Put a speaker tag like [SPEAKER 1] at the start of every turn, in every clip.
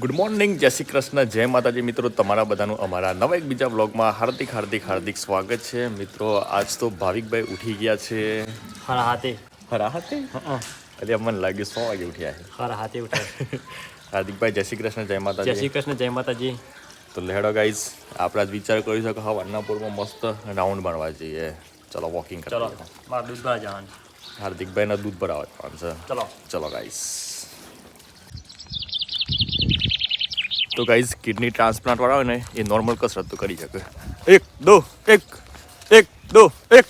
[SPEAKER 1] Good morning જય શ્રી કૃષ્ણ જય માતાજી. મિત્રો તમારા બધાનું અમારા નવા એક બીજા બ્લોગમાં હાર્દિક હાર્દિક હાર્દિક સ્વાગત છે. મિત્રો આજ તો ભાવિકભાઈ ઉઠી ગયા છે.
[SPEAKER 2] ખરા હાથે
[SPEAKER 1] હરા હાથે. એટલે મને લાગ્યું સો વાગે ઉઠ્યા છે.
[SPEAKER 2] ખરા હાથે ઉઠાય
[SPEAKER 1] હાર્દિકભાઈ જય શ્રી કૃષ્ણ જય
[SPEAKER 2] જય શ્રી કૃષ્ણ જય માતાજી.
[SPEAKER 1] તો લેડો ગાઈઝ આપણે આજ વિચાર કરી શકો હવે અન્નાપુરમાં મસ્ત રાઉન્ડ મારવા જઈએ. ચલો વોકિંગ
[SPEAKER 2] ચલો મારા દૂધ ભરા જવાનું
[SPEAKER 1] હાર્દિકભાઈના દૂધ ભરાવા જવાનું છે.
[SPEAKER 2] ચલો.
[SPEAKER 1] ચલો ગાઈસ તો ગાઈઝ કિડની ટ્રાન્સપ્લાન્ટ વાળા હોય ને એ નોર્મલ કસરત તો કરી શકે. એક દો એક એક દો એક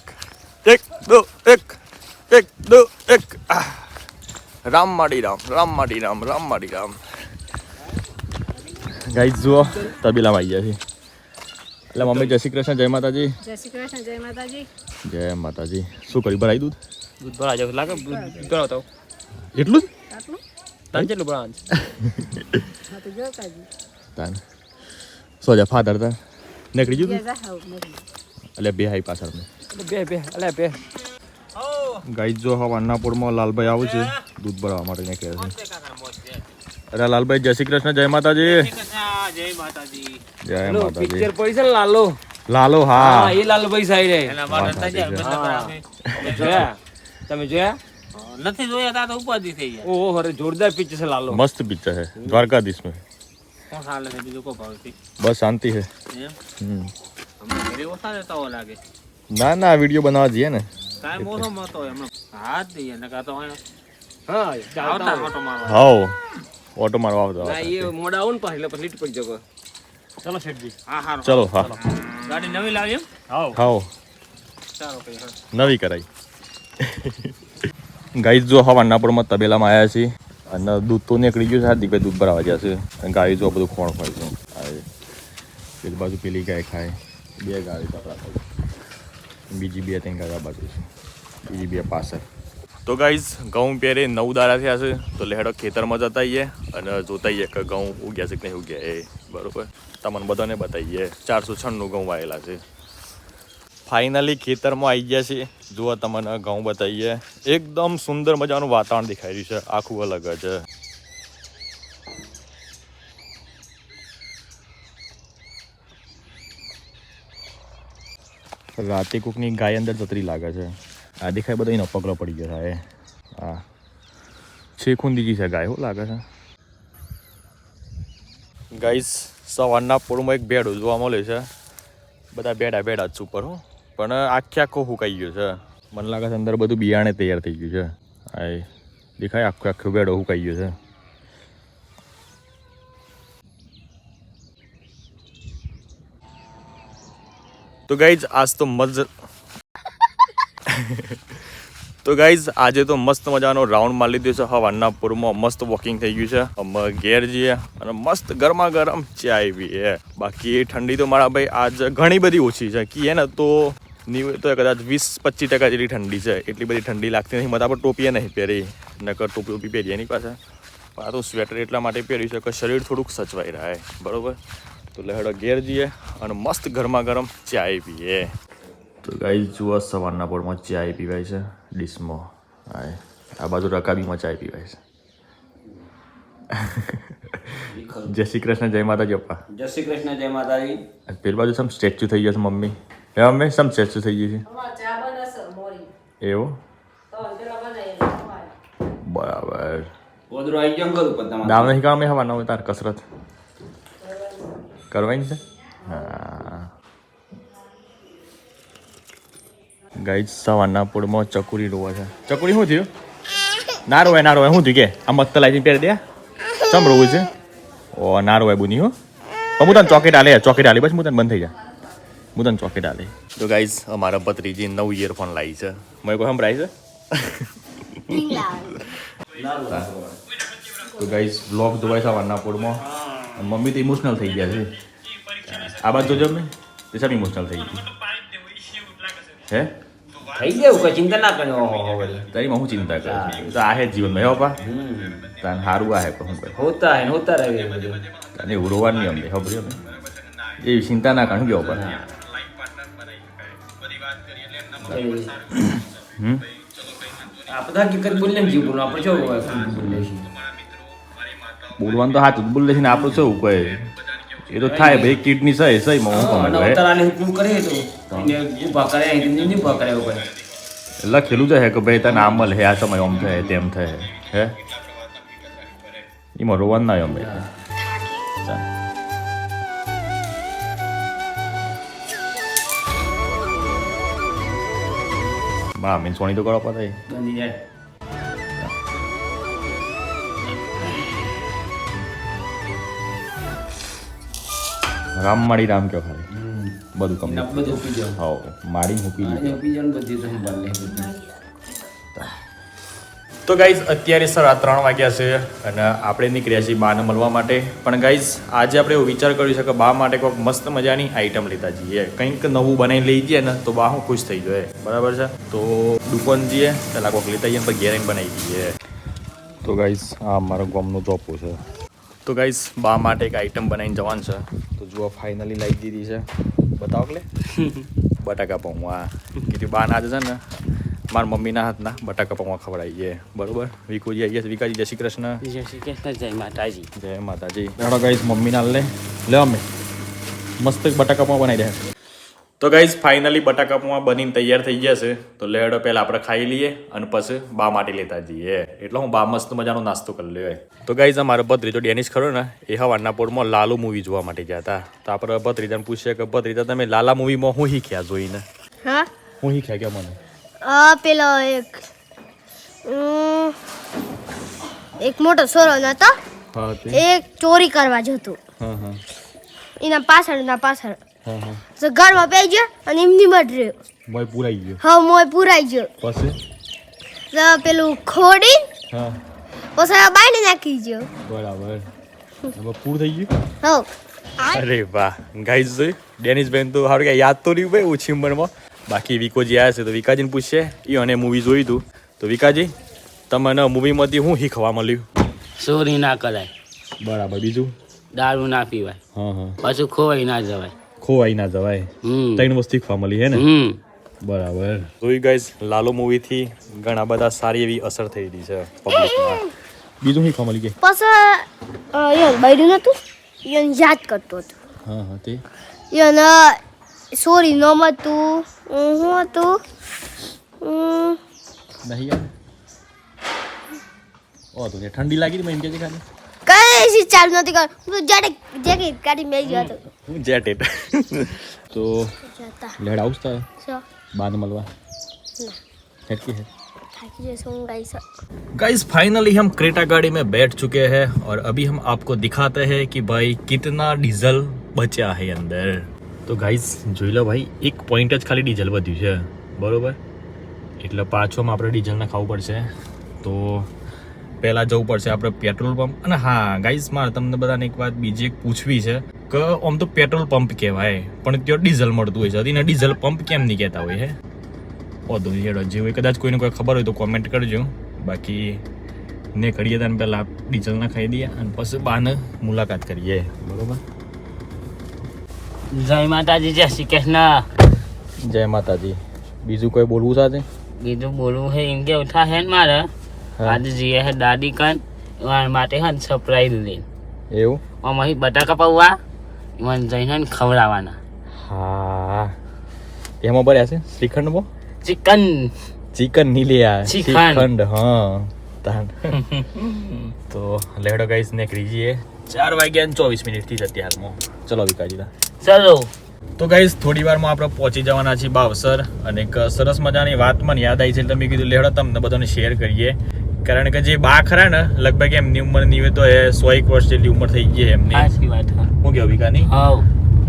[SPEAKER 1] એક દો એક એક દો એક. રામ માડી રામ રામ માડી રામ રામ માડી રામ. ગાઈઝ જુઓ તબીલામાં આવી ગયા છે એટલે મમ્મી જય શ્રી કૃષ્ણ જય માતાજી.
[SPEAKER 3] જય શ્રી કૃષ્ણ જય માતાજી.
[SPEAKER 1] જય માતાજી. શું કર્યું ભરાઈ દૂધ?
[SPEAKER 2] દૂધ ભરા જાવ લાગે દૂધ ભરાવતા
[SPEAKER 1] એટલું જ?
[SPEAKER 3] આટલું?
[SPEAKER 2] તને કેટલું ભરાવાનું છે
[SPEAKER 3] હા તો જો
[SPEAKER 1] તાન ફાધર તા નીકળી
[SPEAKER 3] જે
[SPEAKER 1] એટલે બે હાઈ પાછળ મેં
[SPEAKER 2] એટલે બે બે અલે બે
[SPEAKER 1] ગાઈ જો હવે અન્નાપુરમાં લાલભાઈ આવું છે દૂધ ભરાવા માટે નીકળ્યા છે અરે લાલભાઈ જય શ્રી કૃષ્ણ જય માતાજી
[SPEAKER 2] જય માતાજી
[SPEAKER 1] જય
[SPEAKER 2] પિક્ચર પડી છે ને લાલો
[SPEAKER 1] લાલો
[SPEAKER 2] હા એ લાલભાઈ સાહેબ તમે જોયા
[SPEAKER 4] નથી જોયા તા તો ઉપાધિ થઈ ગયા.
[SPEAKER 2] ઓહો અરે જોરદાર પિક્ચર છે લાલો.
[SPEAKER 1] મસ્ત પિક્ચર છે. દ્વારકાધીશ में
[SPEAKER 4] કોણ હાલે છે બીજું કોઈ ભાવથી
[SPEAKER 1] બસ શાંતિ છે.
[SPEAKER 4] એમ?
[SPEAKER 1] હમ.
[SPEAKER 4] હમણાં ઘરે ઓછા રહેતા હોય લાગે.
[SPEAKER 1] ના ના વીડિયો બનાવવા જઈએ ને.
[SPEAKER 4] ટાઈમ ઓછો મળતો હોય હમણાં. હાથ દઈએ ને કાં તો અહીંયા
[SPEAKER 2] હા
[SPEAKER 4] આવતા
[SPEAKER 2] ચાલતા
[SPEAKER 4] ઓટો મારવા.
[SPEAKER 1] હાવ ઓટો મારવા આવતો
[SPEAKER 2] ના એ મોડા આવું ને પાછી એટલે પછી લીટ પડી જકો ચલો શેઠજી.
[SPEAKER 4] હા હારો.
[SPEAKER 1] ચલો હા.
[SPEAKER 4] ગાડી નવી લાવી એમ?
[SPEAKER 2] હાવ
[SPEAKER 1] હાવ
[SPEAKER 4] સારો કઈ હા.
[SPEAKER 1] નવી કરાઈ. ગાઈ જો હવા અન્નાપુરમાં તબેલામાં આવ્યા છીએ અને દૂધ તો નીકળી ગયું છે હાર્દિકભાઈ દૂધ ભરાવા જશે અને ગાય જો બધું ખોણ ખાય છે. પેલી બાજુ પેલી ગાય ખાય. બે ગાય કપડા ખાય બીજી બે ત્રણ ગાય બાજુ છે. બીજી બે પાછળ. તો ગાઈઝ ઘઉં પહેરે નવ દાડા થયા છે. તો લેડો ખેતરમાં જતા આવીએ અને જોતા આવીએ કે ઘઉં ઉગ્યા છે કે નહીં ઉગ્યા. એ બરોબર. તમને બધાને બતાવીએ. ચારસો છન્નું ઘઉં વાયેલા છે. ફાઇનલી ખેતરમાં આવી ગયા છે જુઓ તમને ઘઉં બતાવીએ. એકદમ સુંદર મજાનું વાતાવરણ દેખાઈ રહ્યું છે. આખું અલગ જ. રાતે કોકની ગાય અંદર જતરી લાગે છે. આ દેખાય બધો એનો પગલો પડી ગયો છે. હા છે ખૂંદી છે ગાય શું લાગે છે. ગાઈસ સવારના પોળમાં એક બેડ જોવા મળે છે. બધા બેડા બેડા જ ઉપર, હો. પણ આખે આખો હુકાઈ ગયો છે. મને લાગે છે અંદર બધું બિયાણે તૈયાર થઈ ગયું છે. આ દેખાય આખો આખો બેડો હુકાઈ ગયો છે. તો ગાઈઝ આજ તો મજ તો ગાઈઝ આજે તો મસ્ત મજાનો રાઉન્ડ મારી લીધો છે. હવાના પૂરમાં મસ્ત વોકિંગ થઈ ગયું છે. અમે ઘેર જઈએ અને મસ્ત ગરમા ગરમ ચાય પીએ. બાકી ઠંડી તો મારા ભાઈ આજ ઘણી બધી ઓછી છે. કે ને તો ની તો કદાચ વીસ પચીસ ટકા જેટલી ઠંડી છે એટલી બધી ઠંડી લાગતી નથી. મતા પર ટોપીએ નહીં પહેરી નકર ટોપી ટોપી પહેરીએ એની પાસે. પણ આ તો સ્વેટર એટલા માટે પહેર્યું છે કે શરીર થોડુંક સચવાઈ રહે બરાબર? તો લહેડો ઘેર જઈએ અને મસ્ત ગરમા ગરમ ચાય પીએ. તો ગાઈ જુઓ સવારના પોળમાં ચાય પીવાય છે ડીશમાં. હા આ બાજુ રકાબીમાં ચાય પીવાય છે. જય શ્રી કૃષ્ણ જય માતાજી પપ્પા
[SPEAKER 5] જય શ્રી કૃષ્ણ જય માતાજી.
[SPEAKER 1] પેલી બાજુ સમ સ્ટેચ્યુ થઈ ગયા છે મમ્મી. હે અમે સમ સ્ટેચ્યુ થઈ ગયું છે એવું બરાબર
[SPEAKER 5] દામ આવી ગયો કરું પણ તમારે
[SPEAKER 1] દાવ નહીં કામ હવાના હોય તાર કસરત કરવાની છે હા ગાઈ સવારના પૂળમાં ચકુરી રોવા છે ચકુરી શું થયું ના રોવાય ના રોવાય શું થયું કે આ મસ્ત લાઈન પહેરી દે ચમ રોવું છે ઓ ના રોવાય બુની હો હું તને ચોકેટ આલે ચોકેટ આલી પછી હું તને બંધ થઈ જા હું તને ચોકી આલે. તો ગાઈઝ અમારા ભત્રીજી નવ ઇયરફોન લાવી છે. મેં કોઈ સંભળાય છે? તો ગાઈઝ બ્લોગ જોવાય છે વાનાપુરમાં મમ્મી તો ઇમોશનલ થઈ ગયા છે. આ બાજુ જોજો મેં તે સબ ઇમોશનલ થઈ ગઈ. હે?
[SPEAKER 5] થઈ ગયું કોઈ ચિંતા ના કર્યો.
[SPEAKER 1] તારી માં હું ચિંતા કરું તો આ હે જીવનમાં હે પપ્પા? તાન હારું આ હે પણ હું કરું.
[SPEAKER 5] હોતા હે ને હોતા રહે
[SPEAKER 1] તને ઉડવાનું નહીં અમને ખબર એ ચિંતા ના કરું ગયો પણ હમ
[SPEAKER 5] આપણે હકીકત બોલીને જીવ બોલો આપણે શું બોલીએ છીએ
[SPEAKER 1] બોલવાનું તો હાથ બોલે છે ને આપણું શું કોઈ? એ તો થાય ભાઈ કિડની સહી સહી માં હું
[SPEAKER 5] અને
[SPEAKER 1] ખબર
[SPEAKER 5] ઉતારાને હુકમ કરે તો એને ઊભા કરે એને નહીં ઊભા કરે. ભાઈ.
[SPEAKER 1] લખેલું છે કે ભાઈ તને આમલ હે આ સમય આમ થાય તેમ થાય હે? એમાં રોવાનું ના એમ ભાઈ ચાલ. બા મીન સોની તો કરો પતાય
[SPEAKER 5] બની જાય
[SPEAKER 1] રામ માડી રામ કયો ખાલી. બધું
[SPEAKER 5] કમ બધું જાવ
[SPEAKER 1] હાવ માડી મૂકી
[SPEAKER 5] આજે ઉપી જાવ બધી સંભાળ લે બધી.
[SPEAKER 1] તો ગાઈઝ અત્યારે સર આ ત્રણ વાગ્યા છે અને આપણે નીકળ્યા છીએ બાને મળવા માટે. પણ ગાઈઝ આજે આપણે એવું વિચાર કર્યું છે કે બા માટે કોઈક મસ્ત મજાની આઈટમ લેતા જઈએ. કંઈક નવું બનાવી લઈ જઈએ ને તો બા હું ખુશ થઈ જાય. બરાબર છે? તો દુકાન જઈએ પહેલાં કોઈક લેતા જઈએ પછી ઘેર બનાવી દઈએ. તો ગાઈઝ આ મારા ગામનું ચોપો છે. તો ગાઈઝ બા માટે એક આઈટમ બનાવીને જવાનું છે. તો જુઓ ફાઇનલી લાવી દીધી છે. બતાવો કે બટાકા પૌવા. કીધું બા ના છે ને મારા મમ્મીના હાથના બટાકા પૌવા ખવડાવીએ બરોબર? વિકુજી આવીએ છે વિકાજી જય શ્રી કૃષ્ણ.
[SPEAKER 2] જય શ્રી કૃષ્ણ જય માતાજી.
[SPEAKER 1] જય માતાજી. હેડો ગાઈઝ મમ્મીના લે. લે અમે. મસ્ત એક બટાકા પૌવા બનાવી દે. તો ગાઈસ ફાઇનલી બટાકા પૌવા બનીને તૈયાર થઈ ગયા છે. તો લેડો પહેલા આપણે ખાઈ લઈએ અને પછી બા માટે લેતા જઈએ. એટલે હું બા મસ્ત મજાનો નાસ્તો કરી લેવાય તો ગાઈઝ અમારો ભત્રીજો ડેનિશ ખરો ને એ હવાના પોરમાં લાલુ મૂવી જોવા માટે ગયા હતા. તો આપણે ભત્રીજાને પૂછીએ કે ભત્રીજા તમે લાલા મૂવીમાં હું શીખ્યા જોઈને?
[SPEAKER 6] હા?
[SPEAKER 1] હું શીખ્યા કે મને?
[SPEAKER 6] આ પેલો એક એક મોટો સોરો હતો?
[SPEAKER 1] હા
[SPEAKER 6] એ ચોરી કરવા જતો.
[SPEAKER 1] હા હા.
[SPEAKER 6] એના પાછળ. ના પાછળ તો ઘરમાં પે ગયો અને એમની મટ રહ્યો.
[SPEAKER 1] મોય પૂરાઈ ગયો.
[SPEAKER 6] હા મોય પુરાઈ ગયો.
[SPEAKER 1] પછી?
[SPEAKER 6] તો પેલું ખોડી
[SPEAKER 1] હા.
[SPEAKER 6] પછી આ બાઈને નાખી ગયો.
[SPEAKER 1] બરાબર. હવે પૂર થઈ ગયું?
[SPEAKER 6] હા
[SPEAKER 1] અરે વાહ. ગાઈઝ જોઈ ડેનિસ બેન તો સારું કે યાદ તો રહ્યું ભાઈ ઓછી ઉંમરમાં. બાકી વિકોજી આવ્યા છે તો વિકાજીને પૂછશે. એ અને મૂવી જોયું હતું તો. વિકાજી તમને મૂવીમાંથી શું શીખવા મળ્યું?
[SPEAKER 2] ચોરી ના કરાય.
[SPEAKER 1] બરાબર બીજું?
[SPEAKER 2] દારૂ ના પીવાય.
[SPEAKER 1] હા હા.
[SPEAKER 2] પાછું ખોવાઈ ના જવાય.
[SPEAKER 1] ખોવાઈ ના જવાય. ત્રણ વસ્તુ શીખવા મળી હે ને? બરાબર. જોઈ ગાઈઝ લાલો મૂવીથી ઘણા બધા સારી એવી અસર થઈ રહી છે પબ્લિકમાં બીજું શીખવા મળી કે?
[SPEAKER 6] પાછા યન બૈરું નતું. યન યાદ કરતો હતો.
[SPEAKER 1] હા હા તે?
[SPEAKER 6] યન Sorry,
[SPEAKER 1] nomor तू Uh, tu. Uh. नहीं यार। ओ तो ये ठंडी
[SPEAKER 6] लगी मैं इनके खाने कल इसी चाल नती कर। तू जैकेट जैकेट गाड़ी
[SPEAKER 1] मेरी जात जाटे
[SPEAKER 6] तो
[SPEAKER 1] लेड हाउस था
[SPEAKER 6] सो।
[SPEAKER 1] बाद मलवा। हेड की है? गाइस फाइनली हम क्रेटा गाड़ी में बैठ चुके हैं और अभी हम आपको दिखाते हैं कि भाई कितना डीजल बचा है अंदर। તો ગાઈસ જોઈ લો ભાઈ, એક પોઈન્ટ જ ખાલી ડીઝલ વધ્યું છે. બરોબર? એટલે પાછોમાં આપણે ડીઝલ નખાવવું પડશે. તો પહેલાં જવું પડશે આપણે પેટ્રોલ પંપ અને હા ગાઈસ મારે તમને બધાને એક વાત બીજી એક પૂછવી છે કે આમ તો પેટ્રોલ પંપ કહેવાય, પણ ત્યાં ડીઝલ મળતું હોય છે. એને ડીઝલ પંપ કેમ નહીં કહેતા હોય, હે? ઓધો હેડો, જે હોય કદાચ કોઈને કોઈ ખબર હોય તો કોમેન્ટ કરજો. બાકી ને કરીએ તને પહેલાં ડીઝલ ના ખાઈ દઈએ અને પછી બાને મુલાકાત કરીએ. બરોબર?
[SPEAKER 2] જય માતાજી જય શ્રી કૃષ્ણ.
[SPEAKER 1] જય માતાજી. બીજું કોઈ બોલવું સાથે
[SPEAKER 2] બીજું બોલવું છે એમ કે ઉઠા હે ને મારે? આજે જઈએ હે દાદી કન માટે હે સરપ્રાઈઝ લઈને.
[SPEAKER 1] એવું?
[SPEAKER 2] અહીં બટાકા પૌવા એમાં જઈને ખવડાવવાના.
[SPEAKER 1] હા. એમાં બન્યા છે? શ્રીખંડ બો?
[SPEAKER 2] ચિકન.
[SPEAKER 1] ચિકન નહીં લે આ.
[SPEAKER 2] શ્રીખંડ.
[SPEAKER 1] હા. તાન. તો લેડો ગાઈસ ને ક્રીજીએ ચાર વાગ્યા ને ચોવીસ મિનિટથી જતી હાલમાં ચલો વિકાજી
[SPEAKER 2] ચલો.
[SPEAKER 1] તો ગાઈસ થોડી વારમાં આપણે પહોંચી જવાના છીએ બાવસર અને એક સરસ મજાની વાત મને યાદ આવી છે એટલે મેં કીધું લેડો તમને બધાને શેર કરીએ. કારણ કે જે બા ખરા ને લગભગ એમની ઉંમરની તો એ સો એક વર્ષ જેટલી ઉંમર થઈ ગઈ એમની.
[SPEAKER 2] વાત હા.
[SPEAKER 1] કે વિકાની.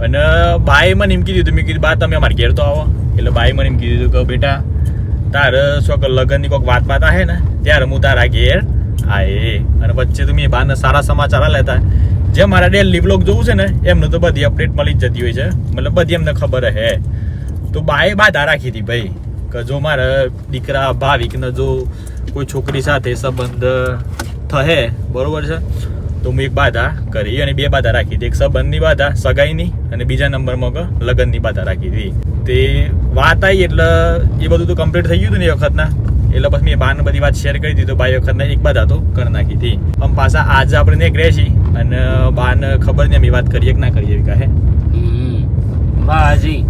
[SPEAKER 1] અને બાએ મને એમ કીધું હતું મેં કીધું બા તમે અમારા ઘેર તો આવો. એટલે બાએ મને એમ કીધું હતું કે બેટા તારે શોક લગ્નની કોઈક વાત બાત હે ને ત્યારે હું તારા ઘેર આયે. અને વચ્ચે તો મેં બાને સારા સમાચાર લેતા જે મારા ડેલી બ્લોગ જોવું છે ને, એમને તો બધી અપડેટ મળી જ જતી હોય છે. મતલબ બધી એમને ખબર હે. તો બાએ બાધા રાખી હતી ભાઈ, કે જો મારા દીકરા ભાવિકને જો કોઈ છોકરી સાથે સંબંધ થહે, બરોબર છે? તો હું એક બાધા કરી અને બે બાધા રાખી હતી. એક સંબંધની બાધા, સગાઈની, અને બીજા નંબરમાં કે લગ્નની બાધા રાખી હતી. તે વાત આવી એટલે એ બધું તો કમ્પ્લીટ થઈ ગયું હતું ને એ વખતના? એટલે પછી મેં બાને બધી વાત શેર કરી દીધું. ભાઈ બાઈ વખત એક બાદ હતો કરી નાખી હતી પણ પાછા આજે આપણે એક રહેશી અને બાને ખબર નહીં અમે વાત કરીએ કે ના કરીએ એવી કહે.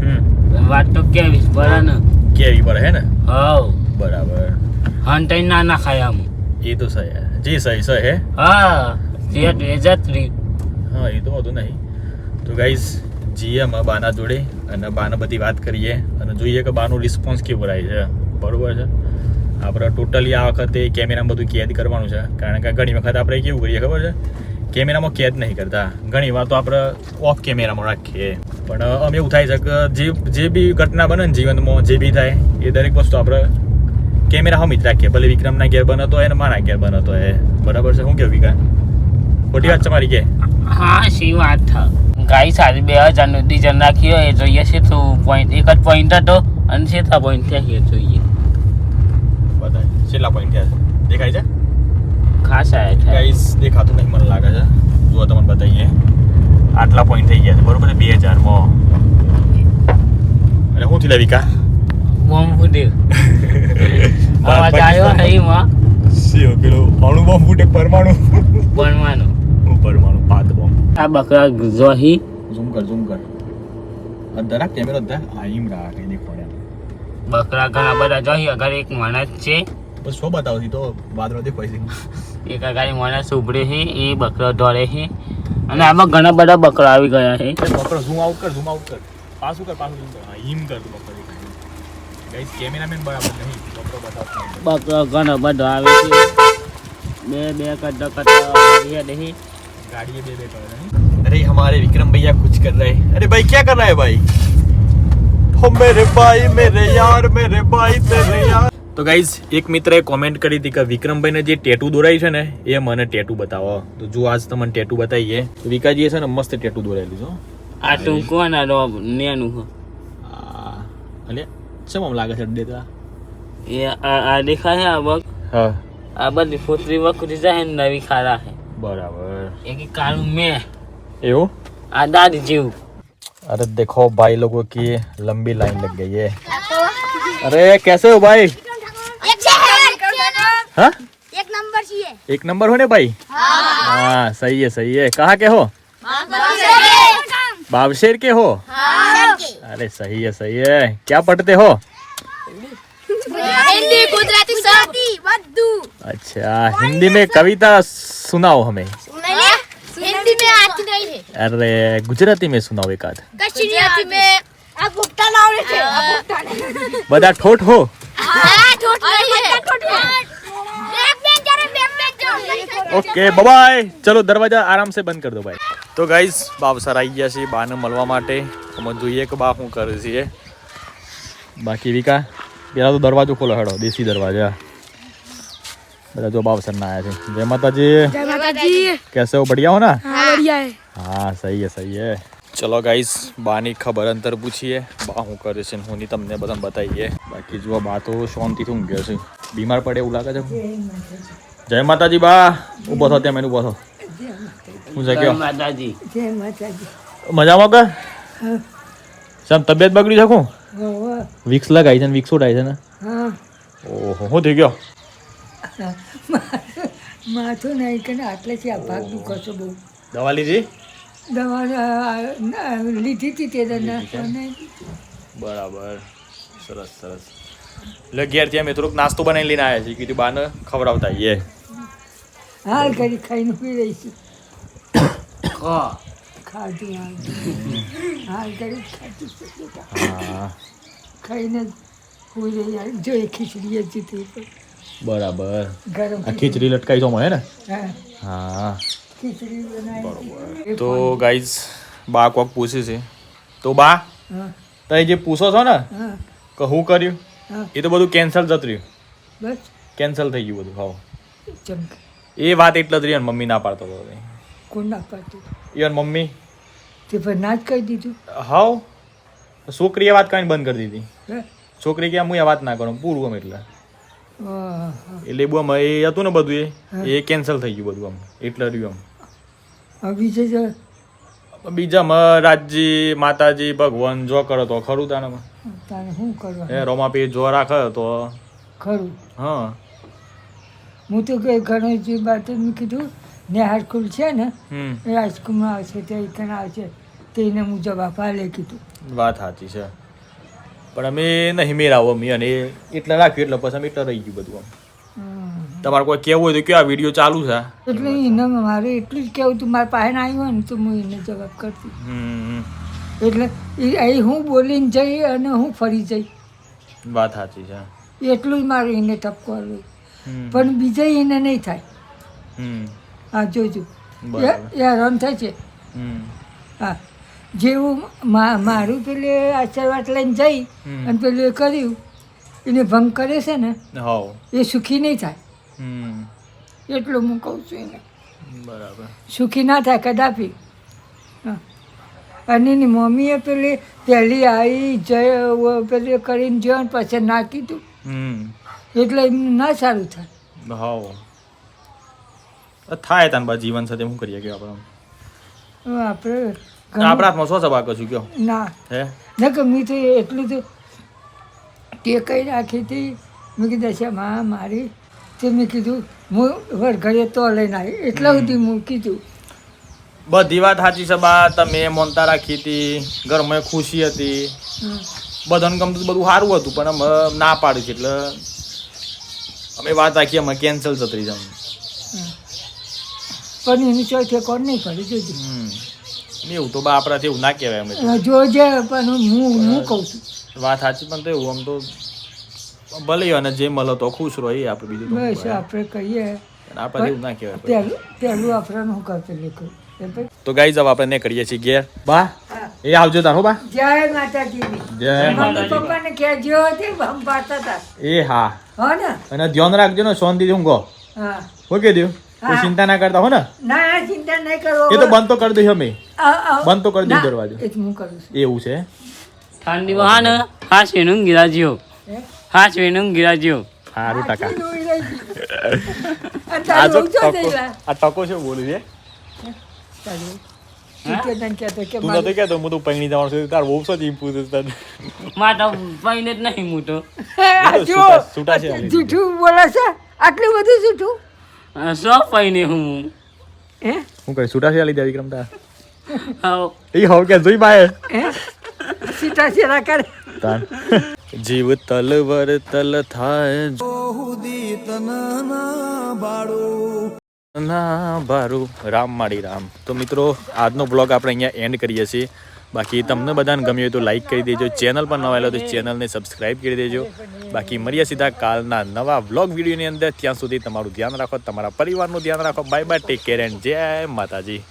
[SPEAKER 2] હમ. વાત તો કેવી ને.
[SPEAKER 1] કેવી પડે હે ને?
[SPEAKER 2] હવ.
[SPEAKER 1] બરાબર.
[SPEAKER 2] હંટાઈ ના ના ખાય આમ.
[SPEAKER 1] એ તો સહી જી સહી સહી હે.
[SPEAKER 2] હા જે વેજત
[SPEAKER 1] હા એ તો હતું નહીં. તો ગાઈઝ જઈએ અમે બાના જોડે અને બાને બધી વાત કરીએ અને જોઈએ કે બાનો રિસ્પોન્સ કેવો રહે છે. બરોબર છે? આપણે ટોટલી આ વખતે કેમેરામાં બધું કેદ કરવાનું છે. કારણ કે ઘણી વખત આપણે કેવું કરીએ, ખબર છે? કેમેરામાં કેદ નહીં કરતા. ઘણી વાર તો આપણે ઓફ કેમેરામાં રાખીએ. પણ અમે એવું થાય છે કે જે જે બી ઘટના બને ને જીવનમાં, જે બી થાય, એ દરેક વસ્તુ આપણે કેમેરા હમી જ રાખીએ. ભલે વિક્રમના ઘેર બનતો હોય અને મારા ઘેર બનતો હોય. બરાબર છે? શું કેવું વિકા ખોટી વાત છે મારી કે?
[SPEAKER 2] હા શી વાત ગાઈ સારી બે હજારનું ડીઝલ નાખી હોય એ જોઈએ છે તો પોઈન્ટ એક જ પોઈન્ટ હતો અને છેલ્લા પોઈન્ટ છે જોઈએ.
[SPEAKER 1] છેલ્લા પોઈન્ટ ક્યાં છે દેખાય છે?
[SPEAKER 2] ખાસ
[SPEAKER 1] ગાઈસ દેખાતું નહીં મને લાગે છે. જુઓ તમને બતાવીએ. આટલા પોઈન્ટ થઈ ગયા છે બરોબર બે હજારમાં અને શું થયું વિકા?
[SPEAKER 2] બોમ્બ ફૂટ્યો અવાજ આવ્યો હઈમાં
[SPEAKER 1] સીઓ પેલું અણુ બોમ્બ ફૂટે પરમાણુ.
[SPEAKER 2] પરમાણુ.
[SPEAKER 1] હું પરમાણુ પાદ બોમ્બ
[SPEAKER 2] આ બકરા જોહી
[SPEAKER 1] ઝૂમ કર ઝૂમ કર. અધરા કેમેરો અધરા આઈમ રાખે દેખો
[SPEAKER 2] બકરા ઘણા બધા જોહી અગર એક માણસ છે
[SPEAKER 1] બસ શું બતાવતી તો વાદળો દેખાય છે
[SPEAKER 2] એક અગાડી માણસ ઉભરે છે એ બકરો દોડે છે અને આમાં ઘણા બધા બકરા આવી ગયા છે
[SPEAKER 1] એ બકરો ઝૂમ આઉટ કર ઝૂમ આઉટ કર પાછું કર પાછું ઝૂમ કર હા હિમ કર તું બકરો ગાઈસ કેમેરામેન બરાબર નહીં બકરો બતાવતા નહીં.
[SPEAKER 2] બકરો ઘણા બધા આવે છે બે બે કરતા કરતા નહીં
[SPEAKER 1] गाड़ी दे दे कर रहे अरे हमारे विक्रम भैया कुछ कर रहे हैं अरे भाई क्या कर रहा है भाई हो मेरे भाई मेरे यार मेरे भाई तेरे यार તો ગાઈઝ એક મિત્રએ કોમેન્ટ કરી હતી કે વિક્રમભાઈને જે ટેટુ દોરાઈ છે ને એ મને ટેટુ બતાવો તો જો આજ તમને ટેટુ બતાવીએ તો વિકાજીએ છે ને મસ્ત ટેટુ દોરાયેલું છે હો.
[SPEAKER 2] આ ટૂંકો ના રો નેનું હો.
[SPEAKER 1] આ અલે શેમ આમ લાગે છે દેતા
[SPEAKER 2] એ આ આ દેખાય છે આ બગ
[SPEAKER 1] હા
[SPEAKER 2] આ બધી ફોતરી વખરી જાય ને નવી ખારા છે
[SPEAKER 1] બરાબર
[SPEAKER 2] એક ઈ કાળું મેં
[SPEAKER 1] એવું
[SPEAKER 2] આ દાદી જેવું
[SPEAKER 1] अरे देखो भाई लोगों की लंबी लाइन लग गई है अरे कैसे हो भाई
[SPEAKER 6] એક છે
[SPEAKER 1] हाँ?
[SPEAKER 6] एक नंबर चाहिए।
[SPEAKER 1] एक नंबर होने भाई? हाँ।, हाँ। सही है सही है। कहाँ के हो? बाबशेर के हो? हाँ। अरे सही है सही है। क्या पढ़ते हो?
[SPEAKER 6] हिंदी गुजराती
[SPEAKER 1] अच्छा हिंदी में कविता सुनाओ हमें।
[SPEAKER 6] हिंदी में आती नहीं है।
[SPEAKER 1] अरे गुजराती में सुनाओ एक आध।
[SPEAKER 6] गुजराती में हाँ।
[SPEAKER 1] बता ठोट हो?
[SPEAKER 6] रहे नहीं है।
[SPEAKER 1] ઓકે બાય ચલો દરવાજા આરામ સે બંધ કર દો ભાઈ. તો ગાઈઝ બાપ સર આવી ગયા છે બાને મળવા માટે. અમે જોઈએ કે બા શું કરે છે. બાકી વિકા પેલા તો દરવાજો ખોલો હડો દેશી દરવાજા. બધા જો બાપ સરના આયા છે. જય માતાજી.
[SPEAKER 3] જય માતાજી.
[SPEAKER 1] કેસે હો બઢિયા હો ના?
[SPEAKER 3] હા બઢિયા હે.
[SPEAKER 1] હા સહી હે સહી હે. ચલો ગાઈસ બાની ખબર અંતર પૂછીએ બા હું કરે છે હું ની તમને બધા બતાવીએ. બાકી જો બા તો શાંતિથી ઊંઘ્યો છું. બીમાર પડે એવું લાગે છે? જય માતાજી બા. ઊભો થો ત્યાં મેં ઊભો થો. હું છે
[SPEAKER 2] જય માતાજી.
[SPEAKER 3] જય માતાજી.
[SPEAKER 1] મજામાં કે? સમ તબિયત બગડી શકું વિક્સ લગાઈ છે ને વિક્સ ઉડાય છે ને?
[SPEAKER 3] હા.
[SPEAKER 1] ઓહો શું થઈ ગયો?
[SPEAKER 3] માથું નહીં કે આટલે છે આ ભાગ દુખો છો બહુ.
[SPEAKER 1] દવા લીધી?
[SPEAKER 3] દવા લીધી હતી તે
[SPEAKER 1] બરાબર. સરસ સરસ. એટલે ત્યાં મેં થોડુંક નાસ્તો બનાવી લઈને આવ્યા છે કીધું બાને ખવડાવતા આવીએ
[SPEAKER 3] હાલ કરી ખાઈને પી
[SPEAKER 2] રહીશું.
[SPEAKER 3] ખાધું હાલ. હાલ કરી ખાધું ખાઈને હોઈ રહી જો એ ખીચડી હતી તે
[SPEAKER 1] બરાબર.
[SPEAKER 3] ગરમ
[SPEAKER 1] ખીચડી લટકાઈ તો મળે ને?
[SPEAKER 3] હા.
[SPEAKER 1] હા.
[SPEAKER 3] ખીચડી બનાવી.
[SPEAKER 1] તો ગાઈઝ બા કોક પૂછે છે. તો બા તમે જે પૂછો છો ને કે હું કર્યું? એ તો બધું કેન્સલ જત રહ્યું.
[SPEAKER 3] બસ.
[SPEAKER 1] કેન્સલ થઈ ગયું બધું હા
[SPEAKER 3] ચમક.
[SPEAKER 1] એ વાત એટલે જ રહી મમ્મી ના પાડતો હતો
[SPEAKER 3] કોણ ના પાડતું?
[SPEAKER 1] Even mummy.
[SPEAKER 3] તે પર ના જ કહી દીધું?
[SPEAKER 1] હાવ છોકરીએ વાત કરીને બંધ કરી દીધી. છોકરી કે હું આ વાત ના કરું પૂરું આમ એટલે. એટલે બહુ આમ એ હતું ને બધું એ એ કેન્સલ થઈ ગયું બધું આમ એટલે રહ્યું
[SPEAKER 3] આમ. બીજે
[SPEAKER 1] બીજામાં રાજજી માતાજી ભગવાન જો કરો તો ખરું તાને
[SPEAKER 3] તારે શું કરવા
[SPEAKER 1] એ રોમાપી જો રાખે તો.
[SPEAKER 3] ખરું.
[SPEAKER 1] હા.
[SPEAKER 3] હું તો કે ઘણો જે બાત મેં કીધું ને હાઈસ્કૂલ છે ને એ હાઈસ્કૂલમાં આવશે તે એકણ આવશે તેને હું જવાબ આલે કીધું.
[SPEAKER 1] વાત સાચી છે. પણ અમે નહીં મેળાવો અમે અને એટલા રાખ્યું એટલે પછી અમે એટલે રહી ગયું બધું આમ. તમારે કોઈ કેવું હોય તો કયો આ વીડિયો ચાલુ છે?
[SPEAKER 3] એટલે એને મારે એટલું જ કહેવું તું મારા પાસે આવ્યો ને તો હું એને જવાબ કરતી. એટલે એ હું બોલીને જઈ અને હું ફરી જઈ.
[SPEAKER 1] વાત સાચી છે.
[SPEAKER 3] એટલું જ મારે એને ટપકો આવ્યો. પણ બીજે એને નહીં થાય.
[SPEAKER 1] હમ.
[SPEAKER 3] હા જોજો. એ હેરાન થાય છે. હા. જેવું મારું પેલે આશીર્વાદ લઈને જઈ અને પેલું એ કર્યું એને ભંગ કરે છે ને એ સુખી નહીં થાય.
[SPEAKER 1] હમ.
[SPEAKER 3] એટલું હું કહું છું એને.
[SPEAKER 1] બરાબર.
[SPEAKER 3] સુખી ના થાય કદાપી. હા. અને એની મમ્મીએ પેલી પહેલી આવી જય પેલી કરીને જ્યો પછી ના કીધું.
[SPEAKER 1] હમ.
[SPEAKER 3] એટલે એમને ના સારું થાય.
[SPEAKER 1] હાવ. થાય તાન બા જીવન સાથે શું કરીએ કે આપણે
[SPEAKER 3] આપણે
[SPEAKER 1] આપણા હાથમાં શું સભા કશું કયો.
[SPEAKER 3] ના.
[SPEAKER 1] હે?
[SPEAKER 3] ના કે મેં તો એટલું તો ટેકાઈ રાખી હતી. મેં કીધું છે મા મારી. તે મેં કીધું હું વરઘડે તો લઈને આવી. એટલા સુધી હું કીધું.
[SPEAKER 1] બધી વાત સાચી છે બા તમે મોનતા રાખી હતી ઘરમાં ખુશી હતી. બધાને ગમતું બધું સારું હતું પણ ના પાડ્યું છે એટલે અમે વાત આખી અમે કેન્સલ થતી
[SPEAKER 3] જમ પણ એની ચોથે કોણ નહીં પડે જોજો.
[SPEAKER 1] એવું તો બા આપણાથી એવું ના કહેવાય અમે.
[SPEAKER 3] જોજે પણ હું હું કહું છું.
[SPEAKER 1] વાત સાચી પણ તો એવું આમ તો ભલે અને જે મળે તો ખુશ રહો આપણે બીજું
[SPEAKER 3] બસ આપણે કહીએ.
[SPEAKER 1] આપણે એવું ના કહેવાય
[SPEAKER 3] પહેલું પહેલું આપણે હું કરતી લીધું
[SPEAKER 1] તો ગાઈ હવે આપણે ને કરીએ છીએ ઘેર. બા એ આવજો તારો બા.
[SPEAKER 3] જય માતાજી
[SPEAKER 1] જય
[SPEAKER 3] મમ્મી પપ્પાને કહેજો તે સંભાળતા હતા.
[SPEAKER 1] એ હા.
[SPEAKER 3] હો ને?
[SPEAKER 1] અને ધ્યાન રાખજો ને શાંતિથી ઊંઘો.
[SPEAKER 3] હા.
[SPEAKER 1] ઓકે દેવ કોઈ ચિંતા ના કરતા હો ને?
[SPEAKER 3] ના ના ચિંતા નહીં કરો.
[SPEAKER 1] એ તો બંધ તો કરી દઈશ અમે. બંધ તો કરી દઉં દરવાજો.
[SPEAKER 3] એ હું કરું છું.
[SPEAKER 1] એવું છે?
[SPEAKER 2] ઠંડી હા ને હા? વેનું ગિરાજીઓ
[SPEAKER 3] હા
[SPEAKER 2] હાશ વેનું ગિરાજીઓ
[SPEAKER 1] સારું ટકા આ ટકો
[SPEAKER 3] જાય.
[SPEAKER 1] આ ટકો છે બોલું છે?
[SPEAKER 3] આટલું બધું જૂઠું?
[SPEAKER 2] સો પૈને હું?
[SPEAKER 3] હે?
[SPEAKER 1] હું કઈ છૂટા છે લીધા વિક્રમ તાર? એ હો કે જોઈ બાય
[SPEAKER 3] હે? સીટા સેરા કરે.
[SPEAKER 1] તાન જીવ તલવર તલ થાય ના, બારું. રામ માડી રામ. તો મિત્રો, આજનો બ્લોગ આપણે અહીંયા એન્ડ કરીએ છીએ. બાકી તમને બધાને ગમ્યું હોય તો લાઈક કરી દેજો. ચેનલ પર નવા તો ચેનલને સબસ્ક્રાઈબ કરી દેજો. બાકી મળીએ સીધા કાલના નવા બ્લોગ વિડીયોની અંદર. ત્યાં સુધી તમારું ધ્યાન રાખો, તમારા પરિવારનું ધ્યાન રાખો. Bye bye take care and જય માતાજી.